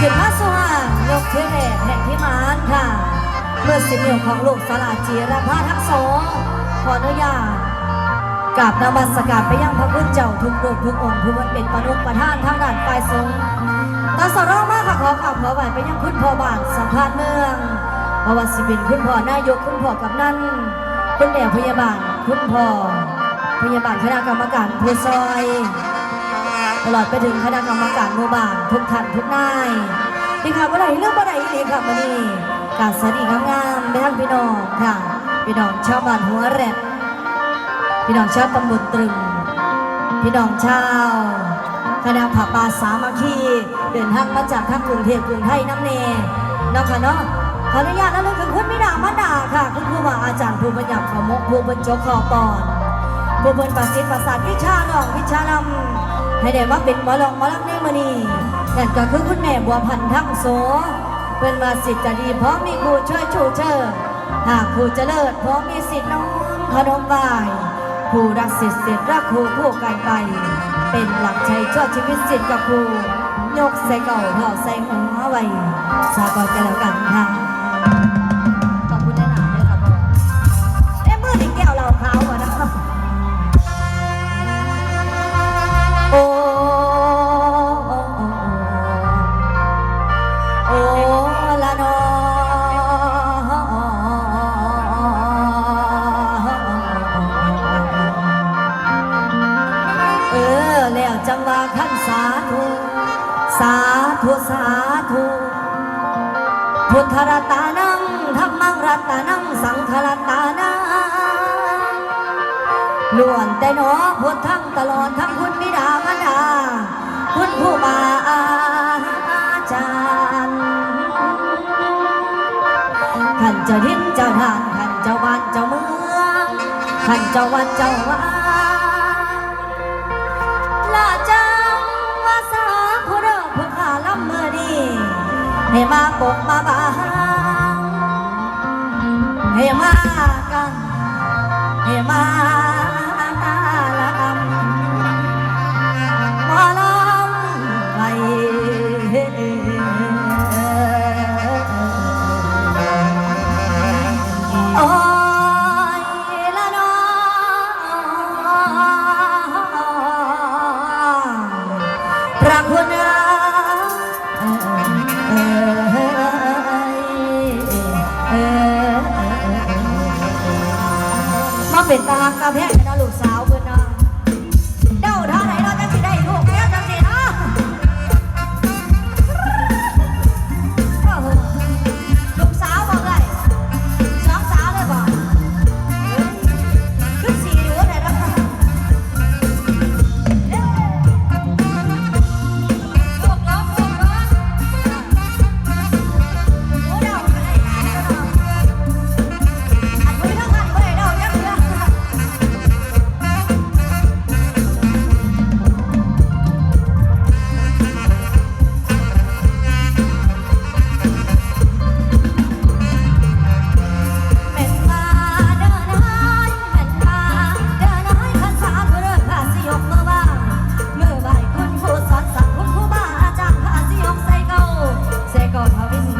ขึ้นมาสว่างยกเชื้อแรกแห่งพิมานค่ะเมื่อสิบนิ้วของลูกสลาจีรพาทั้งสองขออนุญาตกราบนมัสการไปยังพระคุณเจ้าทุกรูปทุกองค์ผู้วันเป็นปนุประธานทางด้านฝ่ายสงฆ์ตาสรองมากค่ะขอกราบขอไหวไปยังคุณพ่อบานสัมภาษณ์เมืองบวสิเป็นคุณพ่อนายกคุณพ่อกับนั่นคุณแม่พยาบาลคุณพ่อพยาบาลคณะกรรมการผู้ซอย ตลอดไปถึงคณะกรรมการหมู่บ้านทุกท่านทุกนายที่ค่ะว่าไหนเรื่องว่าไหนดีค่ะวันนี้กาบสวัสดีงามๆไปทั้งพี่น้องค่ะ พี่น้องชาวบ้านหัวแร็ดพี่น้องชาวตำบลตรึง พี่น้องชาวคณะผับปาสามัคคีเดินทางมาจากทั้งกรุงเทพกรุงไทยน้ำเนเนาะค่ะเนาะขออนุญาตนั่นคือคุณมิดามาดาค่ะ คุณครูว่าอาจารย์ภูมิปัญญาขอมกภูมิปัญจกคอปอนผู้เพิ่นประสิทธิ์ประสาทวิชาน้องวิชานำ ให้ได้มาเป็นหมอลองหมอลำในมือนี้นั่นก็คือคุณแม่บัวพันธ์ทั้งโสเพิ่นมาสิทธิ์จะดีเพราะมีครูช่วยชูเชิญหากครูเจริญเพราะมีสิทธิ์น้องพนมบายครูรักสิทธิ์สิทธิ์รักครูคู่กันไป เป็นหลักใจช่วชีวิตสิทธิ์กับครูยกใส่เก่าเผาใส่หัวไว้สาก่อนกันแล้วกันค่ะ แล้วจังว่าขั้นสาธุสาธุสาธุพุทธรัตานังธรรมังรัตานังสังฆรัตานังล้วนแต่นอพุทธังตลอดทั้งคุณบิดามารดาคุณผู้บาอาจารย์ขันเจ้าดินเจ้าทานขันเจ้าบ้านเจ้าเมืองขันเจ้าวัดเจ้าวา ให้มาปกมาบางให้มากันเฮมา เป็นตาหักตาแพงกัน อนพราวิษณุ